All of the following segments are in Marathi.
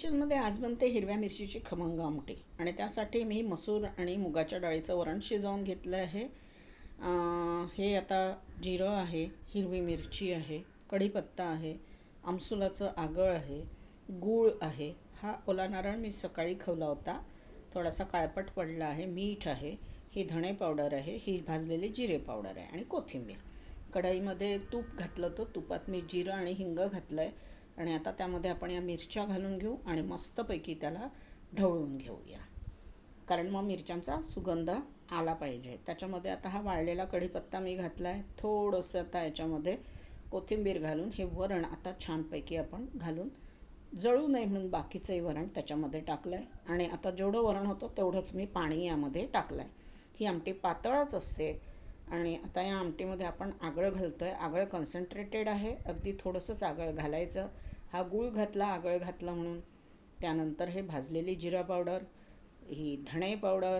किचनमध्ये आज बनते हिरव्या मिरचीची खमंग आमटी. आणि त्यासाठी मी मसूर आणि मुगाच्या डाळीचं वरण शिजवून घेतलं आहे. हे आता जिरं आहे हिरवी मिरची आहे कढीपत्ता आहे आमसुलाचं आगळ आहे गूळ आहे. हा ओला नारळ मी सकाळी खवला होता. थोडासा काळपट पडला आहे मीठ आहे ही धणे पावडर आहे ही भाजलेली जिरे पावडर आहे आणि कोथिंबीर. कढईमध्ये तूप घातलं होतं. तुपात मी जिरं आणि हिंग घातलं आहे आणि आता त्यामध्ये आपण या मिरच्या घालून घेऊ आणि मस्तपैकी त्याला ढवळून घेऊया. कारण मग मिरच्यांचा सुगंध आला पाहिजे. त्याच्यामध्ये आता हा वाळलेला कढीपत्ता मी घातला आहे थोडंसं आता याच्यामध्ये कोथिंबीर घालून हे वरण आता छानपैकी आपण घालून जळू नये म्हणून बाकीचंही वरण त्याच्यामध्ये टाकलं आहे आणि आता जेवढं वरण होतं तेवढंच मी पाणी यामध्ये टाकलं आहे ही आमटी पातळच असते. आणि आता या आमटीमध्ये आपण आगळं घालतो आहे आगळं कन्सन्ट्रेटेड आहे. अगदी थोडंसंच आगळ घालायचं. हा गूळ घातला आगळ घातला म्हणून. त्यानंतर हे भाजलेली जिरा पावडर ही धणे पावडर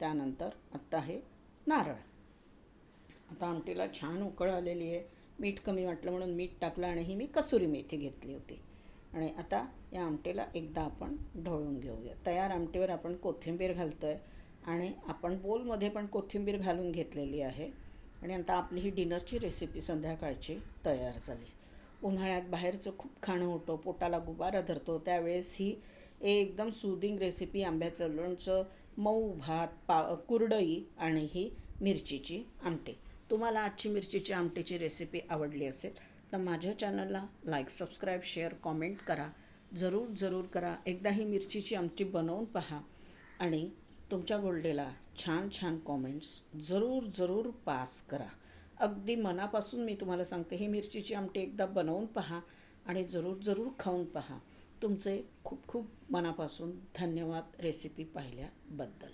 त्यानंतर आत्ता हे नारळ. आता आमटीला छान उकळ आलेली आहे. मीठ कमी वाटलं म्हणून मीठ टाकलं आणि ही मी कसुरी मेथी घेतली होती. आणि आता या आमटीला एकदा आपण ढवळून घेऊया. तयार आमटीवर आपण कोथिंबीर घालतो आहे आणि आपण बोलमध्ये पण कोथिंबीर घालून घेतलेली आहे. आणि आता आपली ही डिनरची रेसिपी संध्याकाळची तयार झाली. उन्हाळ्यात बाहेरचं खूप खाणं होतं पोटाला गुबारा धरतो. त्यावेळेस ही एकदम सुदिंग रेसिपी आंब्याचं लोणचं मऊ भात पा कुरडई आणि ही मिरचीची आमटी. तुम्हाला आजची मिरचीची आमटीची रेसिपी आवडली असेल तर माझ्या चॅनलला लाईक सबस्क्राईब शेअर कॉमेंट करा. जरूर जरूर करा. एकदा ही मिरचीची आमटी बनवून पहा आणि तुमच्या गोल्डेला छान छान कॉमेंट्स जरूर जरूर पास करा. अगदी मनापासून मी तुम्हाला सांगते ही मिरचीची आमटी एकदा बनवून पहा आणि जरूर जरूर खाऊन पहा. तुमचे खूप खूप मनापासून धन्यवाद रेसिपी पाहिल्याबद्दल.